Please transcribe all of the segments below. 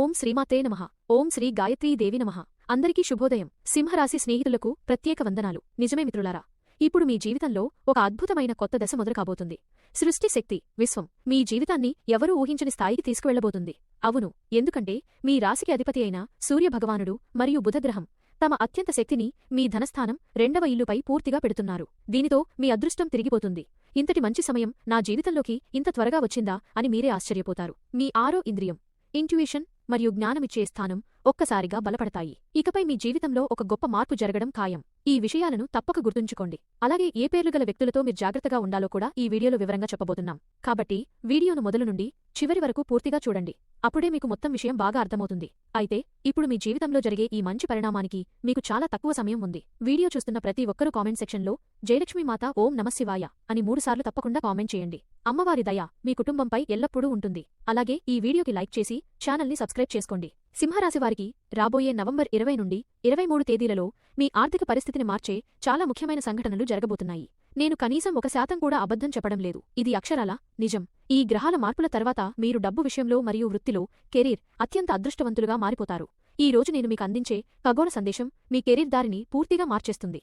ఓం శ్రీమాతే నమః. ఓం శ్రీ గాయత్రీదేవి నమః. అందరికీ శుభోదయం. సింహరాశి స్నేహితులకు ప్రత్యేక వందనాలు. నిజమే మిత్రులారా ఇప్పుడు మీ జీవితంలో ఒక అద్భుతమైన కొత్త దశ మొదలుకాబోతుంది. సృష్టి శక్తి విశ్వం. మీ జీవితాన్ని ఎవరూ ఊహించని స్థాయికి తీసుకువెళ్ళబోతుంది అవును ఎందుకంటే మీ రాశికి అధిపతి అయిన సూర్యభగవానుడు మరియు బుధగ్రహం తమ అత్యంత శక్తిని మీ ధనస్థానం రెండవ ఇల్లుపై పూర్తిగా పెడుతున్నారు. దీనితో మీ అదృష్టం తిరిగిపోతుంది. ఇంతటి మంచి సమయం నా జీవితంలోకి ఇంత త్వరగా వచ్చిందా అని మీరే ఆశ్చర్యపోతారు. మీ ఆరో ఇంద్రియం. ఇంట్యూషన్ మరియు జ్ఞానమిచ్చే స్థానం ఒక్కసారిగా బలపడతాయి. ఇకపై మీ జీవితంలో ఒక గొప్ప మార్పు జరగడం ఖాయం. ఈ విషయాలను తప్పక గుర్తుంచుకోండి. అలాగే ఏ పేర్లు గల వ్యక్తులతో మీరు జాగ్రత్తగా ఉండాలో కూడా ఈ వీడియోలో వివరంగా చెప్పబోతున్నాం. కాబట్టి వీడియోను మొదలు నుండి చివరి వరకు పూర్తిగా చూడండి. అప్పుడే మీకు మొత్తం విషయం బాగా అర్థమవుతుంది. అయితే ఇప్పుడు మీ జీవితంలో జరిగే ఈ మంచి పరిణామానికి మీకు చాలా తక్కువ సమయం ఉంది. వీడియో చూస్తున్న ప్రతి ఒక్కరూ కామెంట్ సెక్షన్లో జయలక్ష్మి మాత ఓం నమశివాయ అని మూడుసార్లు తప్పకుండా కామెంట్ చేయండి. అమ్మవారి దయ మీ కుటుంబంపై ఎల్లప్పుడూ ఉంటుంది. అలాగే ఈ వీడియోకి లైక్ చేసి ఛానల్ని సబ్స్క్రైబ్ చేసుకోండి. సింహరాశి వారికి రాబోయే నవంబర్ ఇరవై నుండి ఇరవై మూడు తేదీలలో మీ ఆర్థిక పరిస్థితిని మార్చే చాలా ముఖ్యమైన సంఘటనలు జరగబోతున్నాయి. నేను కనీసం ఒక శాతం కూడా అబద్ధం చెప్పడం లేదు. ఇది అక్షరాల? నిజం. ఈ గ్రహాల మార్పుల తర్వాత మీరు డబ్బు విషయంలో మరియు వృత్తిలో కెరీర్ అత్యంత అదృష్టవంతులుగా మారిపోతారు. ఈ రోజు నేను మీకు అందించే ఖగోళ సందేశం మీ కెరీర్ దారిని పూర్తిగా మార్చేస్తుంది.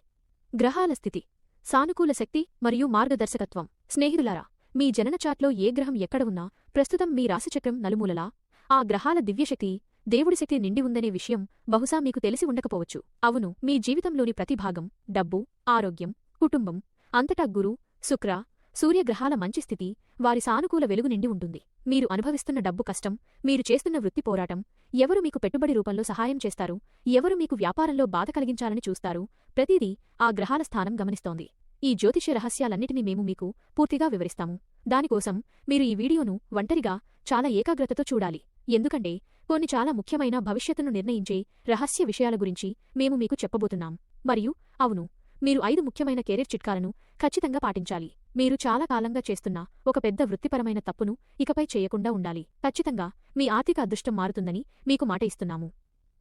గ్రహాల స్థితి. సానుకూల శక్తి మరియు మార్గదర్శకత్వం. స్నేహితులారా మీ జనన చాట్లో ఏ గ్రహం ఎక్కడ ఉన్నా ప్రస్తుతం మీ రాశిచక్రం నలుమూలలా? ఆ గ్రహాల దివ్యశక్తి దేవుడి శక్తి నిండి ఉందనే విషయం బహుశా మీకు తెలిసి ఉండకపోవచ్చు. అవును మీ జీవితంలోని ప్రతి భాగం డబ్బు ఆరోగ్యం కుటుంబం అంతటా గురు శుక్ర సూర్యగ్రహాల మంచి స్థితి వారి సానుకూల వెలుగు నిండి ఉంటుంది. మీరు అనుభవిస్తున్న డబ్బు కష్టం మీరు చేస్తున్న వృత్తి పోరాటం ఎవరు మీకు పెట్టుబడి రూపంలో సహాయం చేస్తారు ఎవరు మీకు వ్యాపారంలో బాధ కలిగించాలని చూస్తారు ప్రతిదీ ఆ గ్రహాల స్థానం గమనిస్తోంది. ఈ జ్యోతిష్య రహస్యాలన్నిటినీ మేము మీకు పూర్తిగా వివరిస్తాము. దానికోసం మీరు ఈ వీడియోను ఒంటరిగా చాలా ఏకాగ్రతతో చూడాలి. ఎందుకంటే కొన్ని చాలా ముఖ్యమైన భవిష్యత్తును నిర్ణయించే రహస్య విషయాల గురించి మేము మీకు చెప్పబోతున్నాం. మరియు అవును మీరు ఐదు ముఖ్యమైన కెరీర్ చిట్కాలను ఖచ్చితంగా పాటించాలి. మీరు చాలా కాలంగా చేస్తున్న ఒక పెద్ద వృత్తిపరమైన తప్పును ఇకపై చేయకుండా ఉండాలి. ఖచ్చితంగా మీ ఆర్థిక అదృష్టం మారుతుందని మీకు మాట ఇస్తున్నాము.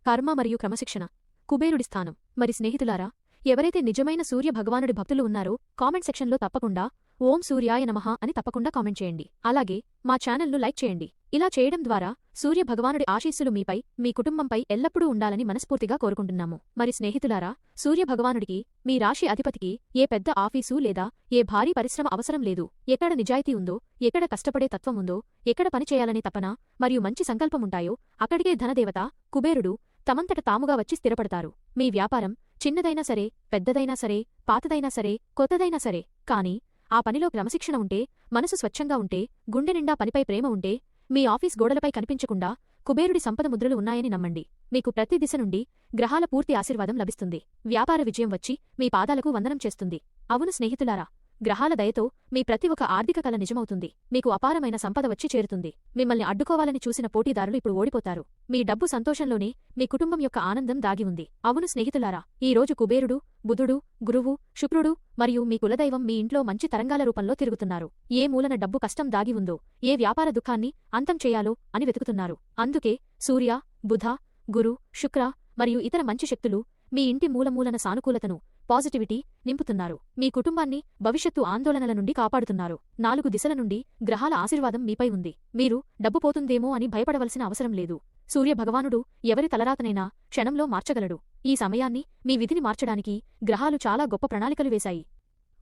కర్మ మరియు క్రమశిక్షణ కుబేరుడి స్థానం. మరి స్నేహితులారా ఎవరైతే నిజమైన సూర్య భగవానుడి భక్తులు ఉన్నారో కామెంట్ సెక్షన్లో తప్పకుండా ఓం సూర్యాయ నమః అని తప్పకుండా కామెంట్ చేయండి. అలాగే మా ఛానల్ను లైక్ చేయండి. ఇలా చేయడం ద్వారా సూర్య భగవానుడి ఆశీస్సులు మీపై మీ కుటుంబంపై ఎల్లప్పుడూ ఉండాలని మనస్ఫూర్తిగా కోరుకుంటున్నాము. మరి స్నేహితులారా సూర్య భగవానుడికి మీ రాశి అధిపతికి ఏ పెద్ద ఆఫీసు లేదా ఏ భారీ పరిశ్రమ అవసరం లేదు. ఎక్కడ నిజాయితీ ఉందో ఎక్కడ కష్టపడే తత్వం ఉందో ఎక్కడ పనిచేయాలనే తపన మరియు మంచి సంకల్పముంటాయో అక్కడికే ధనదేవత కుబేరుడు తమంతట తాముగా వచ్చి స్థిరపడతారు. మీ వ్యాపారం చిన్నదైనా సరే పెద్దదైనా సరే పాతదైనా సరే కొత్తదైనా సరే కాని ఆ పనిలో క్రమశిక్షణ ఉంటే మనసు స్వచ్ఛంగా ఉంటే గుండె నిండా పనిపై ప్రేమ ఉంటే మీ ఆఫీస్ గోడలపై కనిపించకుండా కుబేరుడి సంపద ముద్రలు ఉన్నాయని నమ్మండి. మీకు ప్రతి దిశ నుండి గ్రహాల పూర్తి ఆశీర్వాదం లభిస్తుంది. వ్యాపార విజయం వచ్చి మీ పాదాలకు వందనం చేస్తుంది. అవును స్నేహితులారా గ్రహాల దయతో మీ ప్రతి ఒక్క ఆర్థిక కల నిజమవుతుంది. మీకు అపారమైన సంపద వచ్చి చేరుతుంది. మిమ్మల్ని అడ్డుకోవాలని చూసిన పోటీదారులు ఇప్పుడు ఓడిపోతారు. మీ డబ్బు సంతోషంలోనే మీ కుటుంబం యొక్క ఆనందం దాగి ఉంది. అవును స్నేహితులారా ఈ రోజు కుబేరుడు బుధుడు గురువు శుక్రుడు మరియు మీ కులదైవం మీ ఇంట్లో మంచి తరంగాల రూపంలో తిరుగుతున్నారు. ఏ మూలన డబ్బు కష్టం దాగి ఉందో ఏ వ్యాపార దుఃఖాన్ని అంతం చేయాలో అని వెతుకుతున్నారు. అందుకే సూర్య బుధ గురు శుక్ర మరియు ఇతర మంచి శక్తులు మీ ఇంటి మూలమూలన సానుకూలతను పాజిటివిటీ నింపుతున్నారు. మీ కుటుంబాన్ని భవిష్యత్తు ఆందోళనల నుండి కాపాడుతున్నారు. నాలుగు దిశల నుండి గ్రహాల ఆశీర్వాదం మీపై ఉంది. మీరు డబ్బు పోతుందేమో అని భయపడవలసిన అవసరం లేదు. సూర్య భగవానుడు ఎవరి తలరాతనైనా క్షణంలో మార్చగలడు. ఈ సమయాన్ని మీ విధిని మార్చడానికి గ్రహాలు చాలా గొప్ప ప్రణాళికలు వేశాయి.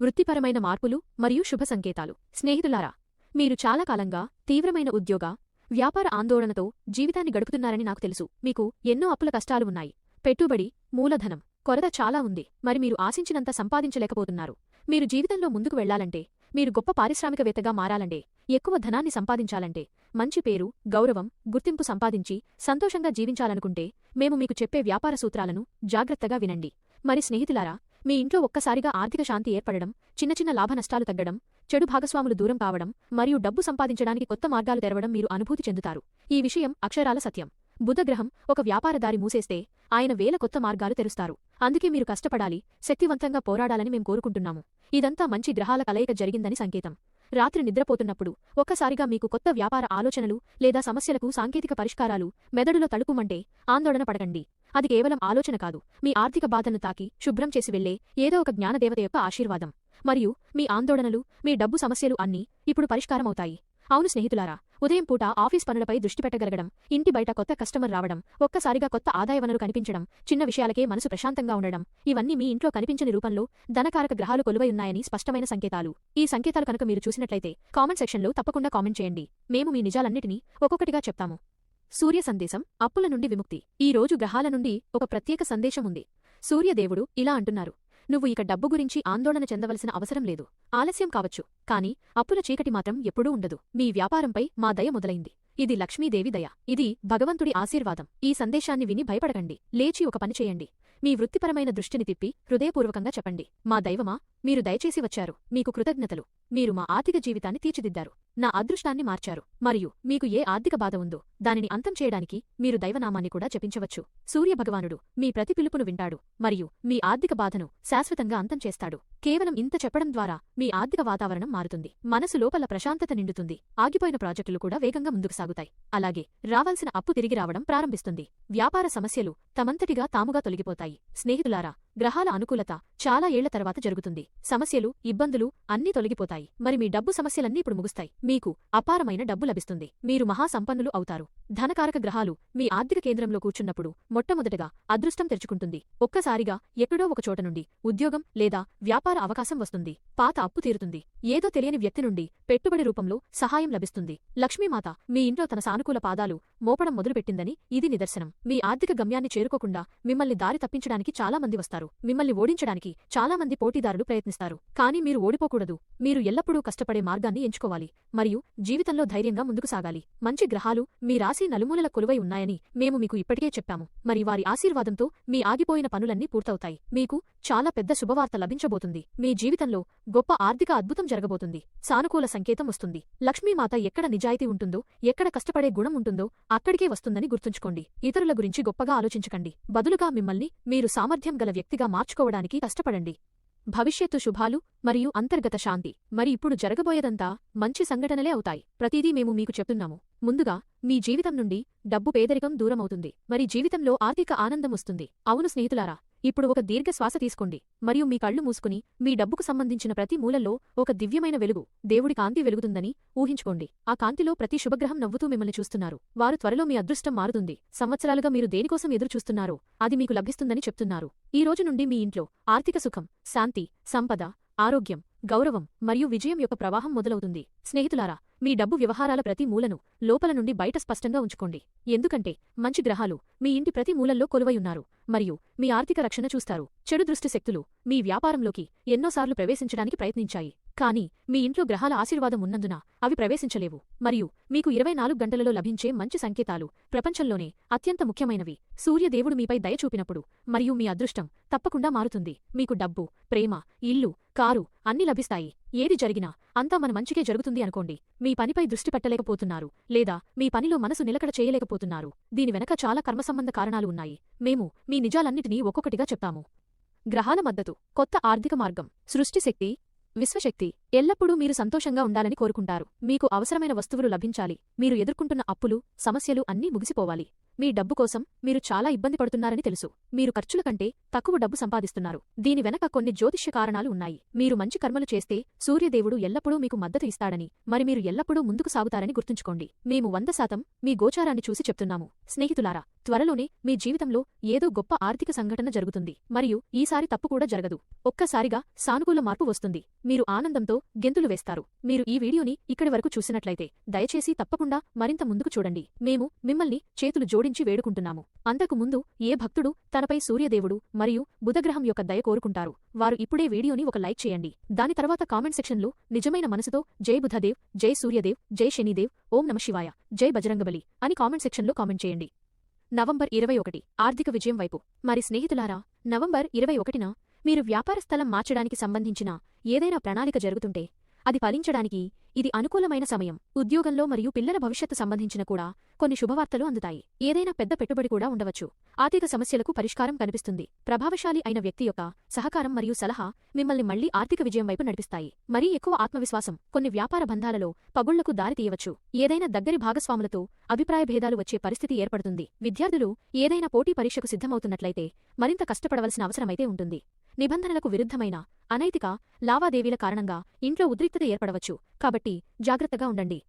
వృత్తిపరమైన మార్పులు మరియు శుభ సంకేతాలు. స్నేహితులారా మీరు చాలా కాలంగా తీవ్రమైన ఉద్యోగ వ్యాపార ఆందోళనతో జీవితాన్ని గడుపుతున్నారని నాకు తెలుసు. మీకు ఎన్నో అప్పుల కష్టాలు ఉన్నాయి. పెట్టుబడి మూలధనం కొరత చాలా ఉంది. మరి మీరు ఆశించినంత సంపాదించలేకపోతున్నారు. మీరు జీవితంలో ముందుకు వెళ్ళాలంటే మీరు గొప్ప పారిశ్రామికవేత్తగా మారాలంటే ఎక్కువ ధనాన్ని సంపాదించాలంటే మంచి పేరు గౌరవం గుర్తింపు సంపాదించి సంతోషంగా జీవించాలనుకుంటే మేము మీకు చెప్పే వ్యాపార సూత్రాలను జాగ్రత్తగా వినండి. మరి స్నేహితులారా మీ ఇంట్లో ఒక్కసారిగా ఆర్థిక శాంతి ఏర్పడడం చిన్న చిన్న లాభ నష్టాలు తగ్గడం చెడు భాగస్వాములు దూరం కావడం మరియు డబ్బు సంపాదించడానికి కొత్త మార్గాలు తెరవడం మీరు అనుభూతి చెందుతారు. ఈ విషయం అక్షరాల సత్యం. బుధగ్రహం ఒక వ్యాపారదారి మూసేస్తే ఆయన వేల కొత్త మార్గాలు తెరుస్తారు. అందుకే మీరు కష్టపడాలి శక్తివంతంగా పోరాడాలని మేం కోరుకుంటున్నాము. ఇదంతా మంచి గ్రహాల కలయిక జరిగిందని సంకేతం. రాత్రి నిద్రపోతున్నప్పుడు ఒక్కసారిగా మీకు కొత్త వ్యాపార ఆలోచనలు లేదా సమస్యలకు సాంకేతిక పరిష్కారాలు మెదడులో తడుకుమంటే ఆందోళన పడకండి. అది కేవలం ఆలోచన కాదు. మీ ఆర్థిక బాధను తాకి శుభ్రం చేసి వెళ్ళే ఏదో ఒక జ్ఞానదేవత యొక్క ఆశీర్వాదం. మరియు మీ ఆందోళనలు మీ డబ్బు సమస్యలు అన్నీ ఇప్పుడు పరిష్కారమవుతాయి. అవును స్నేహితులారా ఉదయం పూట ఆఫీస్ పనులపై దృష్టి పెట్టగలగడం ఇంటి బయట కొత్త కస్టమర్ రావడం ఒక్కసారిగా కొత్త ఆదాయ వనరు కనిపించడం చిన్న విషయాలకే మనసు ప్రశాంతంగా ఉండడం ఇవన్నీ మీ ఇంట్లో కనిపించని రూపంలో ధనకారక గ్రహాలు కొలువై ఉన్నాయని స్పష్టమైన సంకేతాలు. ఈ సంకేతాలు కనుక మీరు చూసినట్లయితే కామెంట్ సెక్షన్లో తప్పకుండా కామెంట్ చేయండి. మేము మీ నిజాలన్నిటినీ ఒక్కొక్కటిగా చెప్తాము. సూర్య సందేశం అప్పుల నుండి విముక్తి. ఈ రోజు గ్రహాల నుండి ఒక ప్రత్యేక సందేశం ఉంది. సూర్యదేవుడు ఇలా అంటున్నారు. నువ్వు ఇక డబ్బు గురించి ఆందోళన చెందవలసిన అవసరం లేదు. ఆలస్యం కావచ్చు కాని అప్పుల చీకటి మాత్రం ఎప్పుడూ ఉండదు. మీ వ్యాపారంపై మా దయ మొదలైంది. ఇది లక్ష్మీదేవి దయ. ఇది భగవంతుడి ఆశీర్వాదం. ఈ సందేశాన్ని విని భయపడకండి. లేచి ఒక పని చేయండి. మీ వృత్తిపరమైన దృష్టిని తిప్పి హృదయపూర్వకంగా చెప్పండి. మా దైవమా మీరు దయచేసి వచ్చారు. మీకు కృతజ్ఞతలు. మీరు మా ఆర్థిక జీవితాన్ని తీర్చిదిద్దారు. నా అదృష్టాన్ని మార్చారు. మరియు మీకు ఏ ఆర్థిక బాధ ఉందో దానిని అంతం చేయడానికి మీరు దైవనామాన్ని కూడా జపించవచ్చు. సూర్యభగవానుడు మీ ప్రతి పిలుపును వింటాడు. మరియు మీ ఆర్థిక బాధను శాశ్వతంగా అంతం చేస్తాడు. కేవలం ఇంత చెప్పడం ద్వారా మీ ఆర్థిక వాతావరణం మారుతుంది. మనసు లోపల ప్రశాంతత నిండుతుంది. ఆగిపోయిన ప్రాజెక్టులు కూడా వేగంగా ముందుకు సాగుతాయి. అలాగే రావాల్సిన అప్పు తిరిగి రావడం ప్రారంభిస్తుంది. వ్యాపార సమస్యలు తమంతటిగా తాముగా తొలగిపోతాయి. స్నేహితులారా గ్రహాల అనుకూలత చాలా ఏళ్ళ తర్వాత జరుగుతుంది. సమస్యలు ఇబ్బందులు అన్నీ తొలగిపోతాయి. మరి మీ డబ్బు సమస్యలన్నీ ఇప్పుడు ముగుస్తాయి. మీకు అపారమైన డబ్బు లభిస్తుంది. మీరు మహాసంపన్నులు అవుతారు. ధనకారక గ్రహాలు మీ ఆర్థిక కేంద్రంలో కూర్చున్నప్పుడు మొట్టమొదటగా అదృష్టం తెరుచుకుంటుంది. ఒక్కసారిగా ఎక్కడో ఒక చోట నుండి ఉద్యోగం లేదా వ్యాపార అవకాశం వస్తుంది. పాత అప్పు తీరుతుంది. ఏదో తెలియని వ్యక్తి నుండి పెట్టుబడి రూపంలో సహాయం లభిస్తుంది. లక్ష్మీమాత మీ ఇంట్లో తన సానుకూల పాదాలు మోపడం మొదలుపెట్టిందని ఇది నిదర్శనం. మీ ఆర్థిక గమ్యాన్ని చేరుకోకుండా మిమ్మల్ని దారి తప్పించడానికి చాలా మంది వస్తారు. మిమ్మల్ని ఓడించడానికి చాలా మంది పోటీదారులు ప్రయత్నిస్తారు. కానీ మీరు ఓడిపోకూడదు. మీరు ఎల్లప్పుడూ కష్టపడే మార్గాన్ని ఎంచుకోవాలి. మరియు జీవితంలో ధైర్యంగా ముందుకు సాగాలి. మంచి గ్రహాలు మీ రాశి నలుమూలల కొలువై ఉన్నాయని మేము మీకు ఇప్పటికే చెప్పాము. మరి వారి ఆశీర్వాదంతో మీ ఆగిపోయిన పనులన్నీ పూర్తవుతాయి. మీకు చాలా పెద్ద శుభవార్త లభించబోతుంది. మీ జీవితంలో గొప్ప ఆర్థిక అద్భుతం జరగబోతుంది. సానుకూల సంకేతం వస్తుంది. లక్ష్మీమాత ఎక్కడ నిజాయితీ ఉంటుందో ఎక్కడ కష్టపడే గుణం ఉంటుందో అక్కడికే వస్తుందని గుర్తుంచుకోండి. ఇతరుల గురించి గొప్పగా ఆలోచించకండి. బదులుగా మిమ్మల్ని మీరు సామర్థ్యం గల వ్యక్తిగా మార్చుకోవడానికి కష్టపడండి. భవిష్యత్తు శుభాలు మరియు అంతర్గత శాంతి. మరి ఇప్పుడు జరగబోయేదంతా మంచి సంఘటనలే అవుతాయి. ప్రతిదీ మేము మీకు చెప్తున్నాము. ముందుగా మీ జీవితం నుండి డబ్బు పేదరికం దూరమవుతుంది. మరి జీవితంలో ఆర్థిక ఆనందం వస్తుంది. అవును స్నేహితులారా ఇప్పుడు ఒక దీర్ఘ శ్వాస తీసుకోండి. మరియు మీ కళ్ళు మూసుకుని మీ డబ్బుకు సంబంధించిన ప్రతి మూలల్లో ఒక దివ్యమైన వెలుగు దేవుడి కాంతి వెలుగుతుందని ఊహించుకోండి. ఆ కాంతిలో ప్రతి శుభగ్రహం నవ్వుతూ మిమ్మల్ని చూస్తున్నారు. వారు త్వరలో మీ అదృష్టం మారుతుంది. సంవత్సరాలుగా మీరు దేనికోసం ఎదురు చూస్తున్నారో అది మీకు లభిస్తుందని చెప్తున్నారు. ఈ రోజు నుండి మీ ఇంట్లో ఆర్థిక సుఖం శాంతి సంపద ఆరోగ్యం గౌరవం మరియు విజయం యొక్క ప్రవాహం మొదలవుతుంది. స్నేహితులారా మీ డబ్బు వ్యవహారాల ప్రతి మూలను లోపల నుండి బయట స్పష్టంగా ఉంచుకోండి. ఎందుకంటే మంచి గ్రహాలు మీ ఇంటి ప్రతి మూలల్లో కొలువై ఉన్నారు మరియు మీ ఆర్థిక రక్షణ చూస్తారు. చెడు దృష్టి శక్తులు మీ వ్యాపారంలోకి ఎన్నోసార్లు ప్రవేశించడానికి ప్రయత్నించాయి. కాని మీ ఇంట్లో గ్రహాల ఆశీర్వాదం ఉన్నందున అవి ప్రవేశించలేవు. మరియు మీకు ఇరవై నాలుగు గంటలలో లభించే మంచి సంకేతాలు ప్రపంచంలోనే అత్యంత ముఖ్యమైనవి. సూర్యదేవుడు మీపై దయ చూపినప్పుడు మరియు మీ అదృష్టం తప్పకుండా మారుతుంది. మీకు డబ్బు ప్రేమ ఇల్లు కారు అన్ని లభిస్తాయి. ఏది జరిగినా అంతా మన మంచికే జరుగుతుంది అనుకోండి. మీ పనిపై దృష్టి పెట్టలేకపోతున్నారు లేదా మీ పనిలో మనసు నిలకడ చేయలేకపోతున్నారు. దీని వెనక చాలా కర్మసంబంధ కారణాలు ఉన్నాయి. మేము మీ నిజాలన్నిటినీ ఒక్కొక్కటిగా చెప్తాము. గ్రహాల మద్దతు కొత్త ఆర్థిక మార్గం సృష్టిశక్తి విశ్వశక్తి ఎల్లప్పుడూ మీరు సంతోషంగా ఉండాలని కోరుకుంటారు. మీకు అవసరమైన వస్తువులు లభించాలి. మీరు ఎదుర్కొంటున్న అప్పులు సమస్యలు అన్నీ ముగిసిపోవాలి. మీ డబ్బు కోసం మీరు చాలా ఇబ్బంది పడుతున్నారని తెలుసు. మీరు ఖర్చుల కంటే తక్కువ డబ్బు సంపాదిస్తున్నారు. దీని వెనక కొన్ని జ్యోతిష్య కారణాలు ఉన్నాయి. మీరు మంచి కర్మలు చేస్తే సూర్యదేవుడు ఎల్లప్పుడూ మీకు మద్దతు ఇస్తాడని మరి మీరు ఎల్లప్పుడూ ముందుకు సాగుతారని గుర్తుంచుకోండి. మేము వంద శాతం మీ గోచారాన్ని చూసి చెప్తున్నాము. స్నేహితులారా త్వరలోనే మీ జీవితంలో ఏదో గొప్ప ఆర్థిక సంఘటన జరుగుతుంది. మరియు ఈసారి తప్పు కూడా జరగదు. ఒక్కసారిగా సానుకూల మార్పు వస్తుంది. మీరు ఆనందంతో గెంతులు వేస్తారు. మీరు ఈ వీడియోని ఇక్కడి వరకు చూసినట్లయితే దయచేసి తప్పకుండా మరింత ముందుకు చూడండి. మేము మిమ్మల్ని చేతులు జోడించి వేడుకుంటున్నాము. అంతకుముందు ఏ భక్తుడు తనపై సూర్యదేవుడు మరియు బుధగ్రహం యొక్క దయ కోరుకుంటారు వారు ఇప్పుడే వీడియోని ఒక లైక్ చేయండి. దాని తర్వాత కామెంట్ సెక్షన్లో నిజమైన మనసుతో జై బుధదేవ్ జై సూర్యదేవ్ జై శనిదేవ్ ఓం నమ శివాయ జై బజరంగబలి అని కామెంట్ సెక్షన్లో కామెంట్ చేయండి. నవంబర్ ఇరవై ఒకటి ఆర్థిక విజయం వైపు. మరి స్నేహితులారా నవంబర్ ఇరవై ఒకటిన మీరు వ్యాపార స్థలం మార్చడానికి సంబంధించిన ఏదైనా ప్రణాళిక జరుగుతుంటే అది ఫలించడానికి ఇది అనుకూలమైన సమయం. ఉద్యోగంలో మరియు పిల్లల భవిష్యత్తు సంబంధించిన కూడా కొన్ని శుభవార్తలు అందుతాయి. ఏదైనా పెద్ద పెట్టుబడి కూడా ఉండవచ్చు. ఆర్థిక సమస్యలకు పరిష్కారం కనిపిస్తుంది. ప్రభావశాలి అయిన వ్యక్తి యొక్క సహకారం మరియు సలహా మిమ్మల్ని మళ్ళీ ఆర్థిక విజయం వైపు నడిపిస్తాయి. మరీ ఎక్కువ ఆత్మవిశ్వాసం కొన్ని వ్యాపార బంధాలలో పగుళ్ళకు దారితీయవచ్చు ఏదైనా దగ్గరి భాగస్వాములతో అభిప్రాయ భేదాలు వచ్చే పరిస్థితి ఏర్పడుతుంది. విద్యార్థులు ఏదైనా పోటీ పరీక్షకు సిద్ధమవుతున్నట్లయితే మరింత కష్టపడవలసిన అవసరమైతే ఉంటుంది. నిబంధనలకు విరుద్ధమైన అనైతిక లావాదేవీల కారణంగా ఇంట్లో ఉద్రిక్తత ఏర్పడవచ్చు. కాబట్టి జాగ్రత్తగా ఉండండి.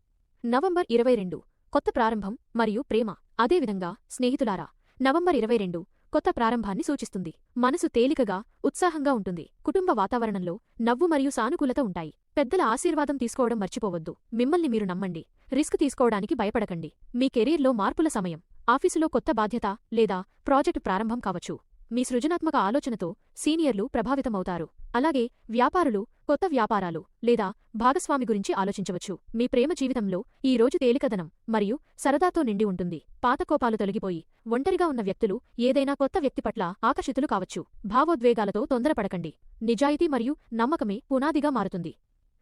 నవంబర్ ఇరవై రెండు కొత్త ప్రారంభం మరియు ప్రేమ. అదేవిధంగా స్నేహితులారా నవంబర్ ఇరవై రెండు కొత్త ప్రారంభాన్ని సూచిస్తుంది. మనసు తేలికగా ఉత్సాహంగా ఉంటుంది. కుటుంబ వాతావరణంలో నవ్వు మరియు సానుకూలత ఉంటాయి. పెద్దల ఆశీర్వాదం తీసుకోవడం మర్చిపోవద్దు. మిమ్మల్ని మీరు నమ్మండి. రిస్క్ తీసుకోవడానికి భయపడకండి. మీ కెరీర్లో మార్పుల సమయం ఆఫీసులో కొత్త బాధ్యత లేదా ప్రాజెక్టు ప్రారంభం కావచ్చు. మీ సృజనాత్మక ఆలోచనతో సీనియర్లు ప్రభావితమవుతారు. అలాగే వ్యాపారులు కొత్త వ్యాపారాలు లేదా భాగస్వామి గురించి ఆలోచించవచ్చు. మీ ప్రేమ జీవితంలో ఈ రోజు తేలికదనం మరియు సరదాతో నిండి ఉంటుంది. పాత కోపాలు తొలగిపోయి ఒంటరిగా ఉన్న వ్యక్తులు ఏదైనా కొత్త వ్యక్తి పట్ల ఆకర్షితులు కావచ్చు. భావోద్వేగాలతో తొందరపడకండి. నిజాయితీ మరియు నమ్మకమే పునాదిగా మారుతుంది.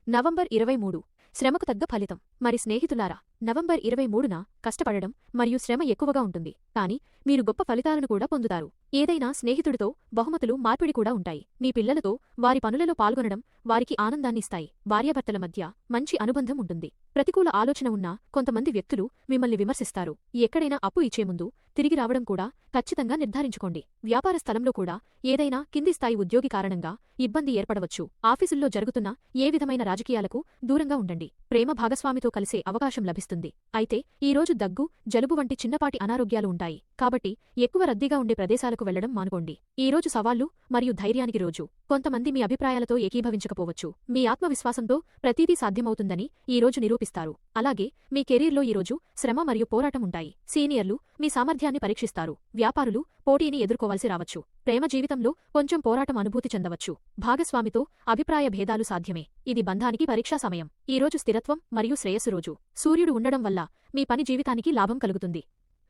నవంబర్ ఇరవై మూడు. శ్రమకు తగ్గ ఫలితం. మరి స్నేహితులారా నవంబర్ ఇరవై మూడున కష్టపడడం మరియు శ్రమ ఎక్కువగా ఉంటుంది. కానీ మీరు గొప్ప ఫలితాలను కూడా పొందుతారు. ఏదైనా స్నేహితుడితో బహుమతులు మార్పిడి కూడా ఉంటాయి. మీ పిల్లలతో వారి పనులలో పాల్గొనడం వారికి ఆనందాన్నిస్తాయి భార్యాభర్తల మధ్య మంచి అనుబంధం ఉంటుంది. ప్రతికూల ఆలోచన ఉన్న కొంతమంది వ్యక్తులు మిమ్మల్ని విమర్శిస్తారు. ఎక్కడైనా అప్పు ఇచ్చే ముందు తిరిగి రావడం కూడా ఖచ్చితంగా నిర్ధారించుకోండి. వ్యాపార స్థలంలో కూడా ఏదైనా కింది స్థాయి ఉద్యోగి కారణంగా ఇబ్బంది ఏర్పడవచ్చు. ఆఫీసుల్లో జరుగుతున్న ఏ విధమైన రాజకీయాలకు దూరంగా ఉండండి. ప్రేమ భాగస్వామితో కలిసే అవకాశం లభిస్తుంది. అయితే ఈరోజు దగ్గు జలుబు వంటి చిన్నపాటి అనారోగ్యాలు ఉంటాయి. కాబట్టి ఎక్కువ రద్దీగా ఉండే ప్రదేశాలకు వెళ్ళడం మానుకోండి. ఈ రోజు సవాళ్ళు మరియు ధైర్యానికి రోజు. కొంతమంది మీ అభిప్రాయాలతో ఏకీభవించకపోవచ్చు. మీ ఆత్మవిశ్వాసంతో ప్రతిదీ సాధ్యమవుతుందని ఈ రోజు నిరూపిస్తారు. అలాగే మీ కెరీర్లో ఈ రోజు శ్రమ మరియు పోరాటం ఉంటాయి. సీనియర్లు మీ సామర్థ్యాన్ని పరీక్షిస్తారు. వ్యాపారులు పోటీని ఎదుర్కోవాల్సి రావచ్చు. ప్రేమ జీవితంలో కొంచెం పోరాటం అనుభూతి చెందవచ్చు. భాగస్వామితో అభిప్రాయ భేదాలు సాధ్యమే. ఇది బంధానికి పరీక్షా సమయం. ఈ రోజు స్థిరత్వం మరియు శ్రేయస్సు రోజు. సూర్యుడు ఉండడం వల్ల మీ పని జీవితానికి లాభం కలుగుతుంది.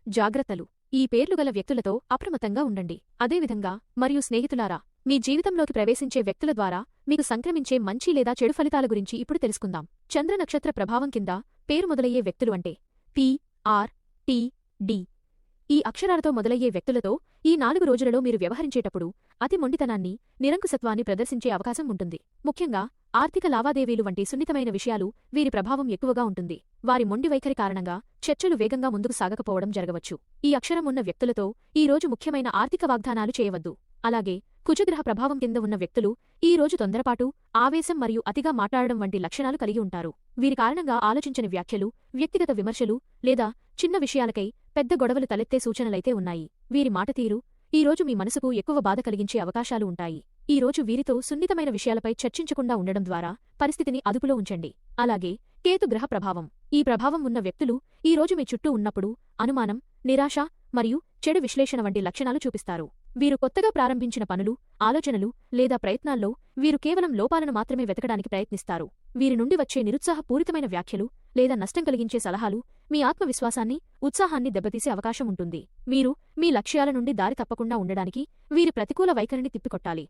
జాగ్రత్తలు. ఈ పేర్లు గల వ్యక్తులతో అప్రమత్తంగా ఉండండి. అదేవిధంగా మరియు స్నేహితులారా మీ జీవితంలోకి ప్రవేశించే వ్యక్తుల ద్వారా మీకు సంక్రమించే మంచి లేదా చెడు ఫలితాల గురించి ఇప్పుడు తెలుసుకుందాం. చంద్ర నక్షత్ర ప్రభావం కింద పేరు మొదలయ్యే వ్యక్తులు అంటే పి ఆర్ టి డి. ఈ అక్షరాలతో మొదలయ్యే వ్యక్తులతో ఈ నాలుగు రోజులలో మీరు వ్యవహరించేటప్పుడు అతి మొండితనాన్ని నిరంకుశత్వాన్ని ప్రదర్శించే అవకాశం ఉంటుంది. ముఖ్యంగా ఆర్థిక లావాదేవీలు వంటి సున్నితమైన విషయాలు వీరి ప్రభావం ఎక్కువగా ఉంటుంది. వారి మొండి వైఖరి కారణంగా చర్చలు వేగంగా ముందుకు సాగకపోవడం జరగవచ్చు. ఈ అక్షరం ఉన్న వ్యక్తులతో ఈ రోజు ముఖ్యమైన ఆర్థిక వాగ్దానాలు చేయవద్దు. అలాగే కుజగ్రహ ప్రభావం కింద ఉన్న వ్యక్తులు ఈ రోజు తొందరపాటు ఆవేశం మరియు అతిగా మాట్లాడడం వంటి లక్షణాలు కలిగి ఉంటారు. వీరి కారణంగా ఆలోచించని వ్యాఖ్యలు వ్యక్తిగత విమర్శలు లేదా చిన్న విషయాలకై పెద్ద గొడవలు తలెత్తే సూచనలైతే ఉన్నాయి. వీరి మాటతీరు ఈ రోజు మీ మనసుకు ఎక్కువ బాధ కలిగించే అవకాశాలు ఉంటాయి. ఈ రోజు వీరితో సున్నితమైన విషయాలపై చర్చించకుండా ఉండడం ద్వారా పరిస్థితిని అదుపులో ఉంచండి. అలాగే కేతు గ్రహ ప్రభావం ఈ ప్రభావం ఉన్న వ్యక్తులు ఈ రోజు మీ చుట్టూ ఉన్నప్పుడు అనుమానం నిరాశ మరియు చెడు విశ్లేషణ వంటి లక్షణాలు చూపిస్తారు. వీరు కొత్తగా ప్రారంభించిన పనులు ఆలోచనలు లేదా ప్రయత్నాల్లో వీరు కేవలం లోపాలను మాత్రమే వెతకడానికి ప్రయత్నిస్తారు. వీరి నుండి వచ్చే నిరుత్సాహపూరితమైన వ్యాఖ్యలు లేదా నష్టం కలిగించే సలహాలు మీ ఆత్మవిశ్వాసాన్ని ఉత్సాహాన్ని దెబ్బతీసే అవకాశం ఉంటుంది. మీరు మీ లక్ష్యాల నుండి దారి తప్పకుండా ఉండడానికి వీరి ప్రతికూల వైఖరిని తిప్పికొట్టాలి.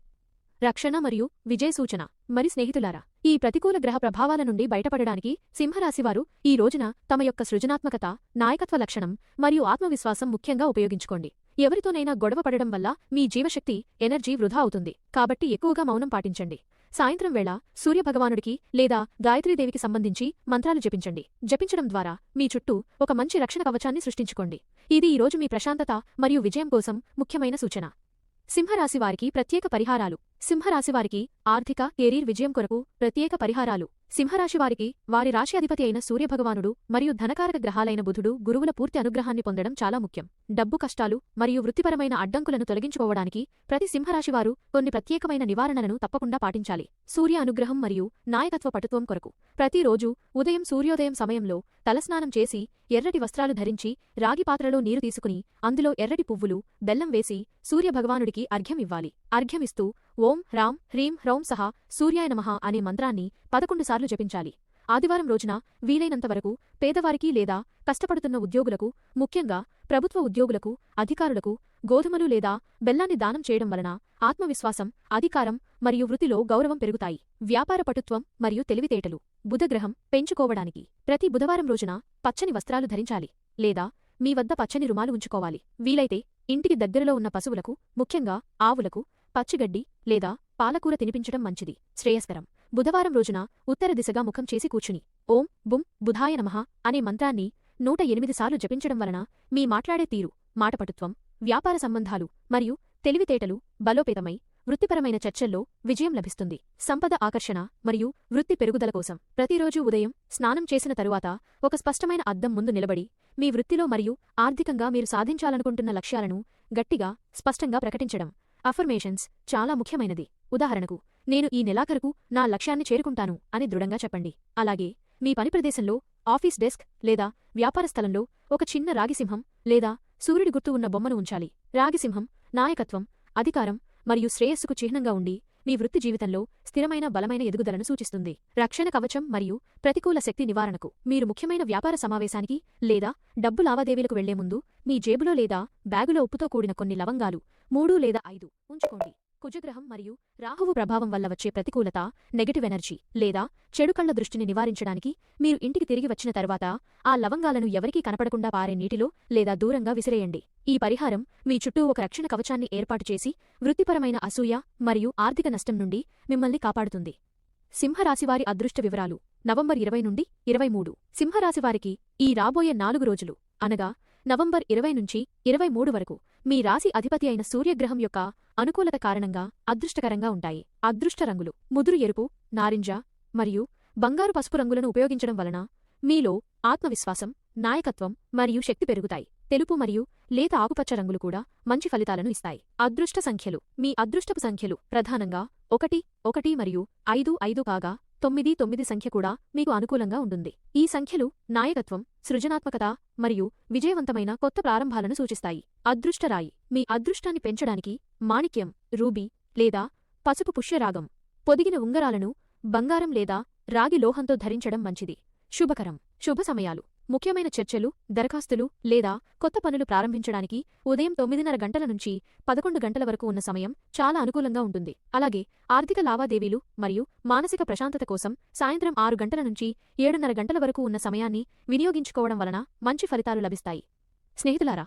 రక్షణ మరియు విజయ సూచన. మరి స్నేహితులారా ఈ ప్రతికూల గ్రహ ప్రభావాల నుండి బయటపడడానికి సింహరాశివారు ఈ రోజున తమ యొక్క సృజనాత్మకత నాయకత్వ లక్షణం మరియు ఆత్మవిశ్వాసం ముఖ్యంగా ఉపయోగించుకోండి. ఎవరితోనైనా గొడవ పడడం వల్ల మీ జీవశక్తి ఎనర్జీ వృధా అవుతుంది. కాబట్టి ఎక్కువగా మౌనం పాటించండి. సాయంత్రం వేళ సూర్యభగవానుడికి లేదా గాయత్రీదేవికి సంబంధించి మంత్రాలు జపించండి. జపించడం ద్వారా మీ చుట్టూ ఒక మంచి రక్షణ కవచాన్ని సృష్టించుకోండి. ఇది ఈరోజు మీ ప్రశాంతత మరియు విజయం కోసం ముఖ్యమైన సూచన. సింహరాశివారికి ప్రత్యేక పరిహారాలు. సింహరాశివారికి ఆర్థిక కెరీర్ విజయం కొరకు ప్రత్యేక పరిహారాలు. సింహరాశివారికి వారి రాశి అధిపతి అయిన సూర్యభగవానుడు మరియు ధనకారక గ్రహాలైన బుధుడు గురువుల పూర్తి అనుగ్రహాన్ని పొందడం చాలా ముఖ్యం. డబ్బు కష్టాలు మరియు వృత్తిపరమైన అడ్డంకులను తొలగించుకోవడానికి ప్రతి సింహరాశివారు కొన్ని ప్రత్యేకమైన నివారణలను తప్పకుండా పాటించాలి. సూర్య అనుగ్రహం మరియు నాయకత్వ పటుత్వం కొరకు ప్రతిరోజు ఉదయం సూర్యోదయం సమయంలో తలస్నానం చేసి ఎర్రటి వస్త్రాలు ధరించి రాగి పాత్రలో నీరు తీసుకుని అందులో ఎర్రటి పువ్వులు బెల్లం వేసి సూర్యభగవానుడికి అర్ఘ్యం ఇవ్వాలి. అర్ఘ్యమిస్తూ ఓం రాం హ్రీం హ్రౌం సహా సూర్యాయ నమః అనే మంత్రాన్ని పదకొండు సార్లు జపించాలి. ఆదివారం రోజున వీలైనంతవరకు పేదవారికి లేదా కష్టపడుతున్న ఉద్యోగులకు ముఖ్యంగా ప్రభుత్వ ఉద్యోగులకు అధికారులకు గోధుమలు లేదా బెల్లాన్ని దానం చేయడం వలన ఆత్మవిశ్వాసం అధికారం మరియు వృత్తిలో గౌరవం పెరుగుతాయి. వ్యాపార పటుత్వం మరియు తెలివితేటలు బుధగ్రహం పెంచుకోవడానికి ప్రతి బుధవారం రోజున పచ్చని వస్త్రాలు ధరించాలి లేదా మీ వద్ద పచ్చని రుమాలు ఉంచుకోవాలి. వీలైతే ఇంటికి దగ్గరలో ఉన్న పశువులకు ముఖ్యంగా ఆవులకు పచ్చిగడ్డి లేదా పాలకూర తినిపించడం మంచిది. శ్రేయస్కరం. బుధవారం రోజున ఉత్తర దిశగా ముఖం చేసి కూర్చుని ఓం బుం బుధాయ నమః అనే మంత్రాన్ని నూట ఎనిమిది సార్లు జపించడం వలన మీ మాట్లాడే తీరు మాటపటుత్వం వ్యాపార సంబంధాలు మరియు తెలివితేటలు బలోపేతమై వృత్తిపరమైన చర్చల్లో విజయం లభిస్తుంది. సంపద ఆకర్షణ మరియు వృత్తి పెరుగుదల కోసం ప్రతిరోజు ఉదయం స్నానం చేసిన తరువాత ఒక స్పష్టమైన అద్దం ముందు నిలబడి మీ వృత్తిలో మరియు ఆర్థికంగా మీరు సాధించాలనుకుంటున్న లక్ష్యాలను గట్టిగా స్పష్టంగా ప్రకటించడం అఫర్మేషన్స్ చాలా ముఖ్యమైనది. ఉదాహరణకు నేను ఈ నెలాఖరుకు నా లక్ష్యాన్ని చేరుకుంటాను అని దృఢంగా చెప్పండి. అలాగే మీ పని ప్రదేశంలో ఆఫీస్ డెస్క్ లేదా వ్యాపార స్థలంలో ఒక చిన్న రాగిసింహం లేదా సూర్యుడి గుర్తు ఉన్న బొమ్మను ఉంచాలి. రాగిసింహం నాయకత్వం అధికారం మరియు శ్రేయస్సుకు చిహ్నంగా ఉండి మీ వృత్తి జీవితంలో స్థిరమైన బలమైన ఎదుగుదలను సూచిస్తుంది. రక్షణ కవచం మరియు ప్రతికూల శక్తి నివారణకు మీరు ముఖ్యమైన వ్యాపార సమావేశానికి లేదా డబ్బు లావాదేవీలకు వెళ్ళే ముందు మీ జేబులో లేదా బ్యాగులో ఉప్పుతో కూడిన కొన్ని లవంగాలు మూడు లేదా ఐదు ఉంచుకోండి. కుజగ్రహం మరియు రాహువు ప్రభావం వల్ల వచ్చే ప్రతికూలత నెగటివ్ ఎనర్జీ లేదా చెడు కళ్ళ దృష్టిని నివారించడానికి మీరు ఇంటికి తిరిగి వచ్చిన తర్వాత ఆ లవంగాలను ఎవరికీ కనపడకుండా పారే నీటిలో లేదా దూరంగా విసిరేయండి. ఈ పరిహారం మీ చుట్టూ ఒక రక్షణ కవచాన్ని ఏర్పాటు చేసి వృత్తిపరమైన అసూయ మరియు ఆర్థిక నష్టం నుండి మిమ్మల్ని కాపాడుతుంది. సింహరాశివారి అదృష్ట వివరాలు నవంబర్ ఇరవై నుండి ఇరవై మూడు. సింహరాశివారికి ఈ రాబోయే నాలుగు రోజులు అనగా నవంబర్ ఇరవై నుంచి ఇరవై మూడు వరకు మీ రాశి అధిపతి అయిన సూర్యగ్రహం యొక్క అనుకూలత కారణంగా అదృష్టకరంగా ఉంటాయి. అదృష్ట రంగులు ముదురు ఎరుపు నారింజ మరియు బంగారు పసుపు రంగులను ఉపయోగించడం వలన మీలో ఆత్మవిశ్వాసం నాయకత్వం మరియు శక్తి పెరుగుతాయి. తెలుపు మరియు లేత ఆకుపచ్చ రంగులు కూడా మంచి ఫలితాలను ఇస్తాయి. అదృష్ట సంఖ్యలు మీ అదృష్టపు సంఖ్యలు ప్రధానంగా ఒకటి ఒకటి మరియు ఐదు ఐదు కాగా తొమ్మిది తొమ్మిది సంఖ్య కూడా మీకు అనుకూలంగా ఉంటుంది. ఈ సంఖ్యలు నాయకత్వం సృజనాత్మకత మరియు విజయవంతమైన కొత్త ప్రారంభాలను సూచిస్తాయి. అదృష్టరాయి. మీ అదృష్టాన్ని పెంచడానికి మాణిక్యం రూబీ లేదా పసుపు పుష్యరాగం పొదిగిన ఉంగరాలను బంగారం లేదా రాగి లోహంతో ధరించడం మంచిది. శుభకరం. శుభ సమయాలు. ముఖ్యమైన చర్చలు దరఖాస్తులు లేదా కొత్త పనులు ప్రారంభించడానికి ఉదయం తొమ్మిదిన్నర గంటల నుంచి పదకొండు గంటల వరకు ఉన్న సమయం చాలా అనుకూలంగా ఉంటుంది. అలాగే ఆర్థిక లావాదేవీలు మరియు మానసిక ప్రశాంతత కోసం సాయంత్రం ఆరు గంటల నుంచి ఏడున్నర గంటల వరకు ఉన్న సమయాన్ని వినియోగించుకోవడం వలన మంచి ఫలితాలు లభిస్తాయి. స్నేహితులారా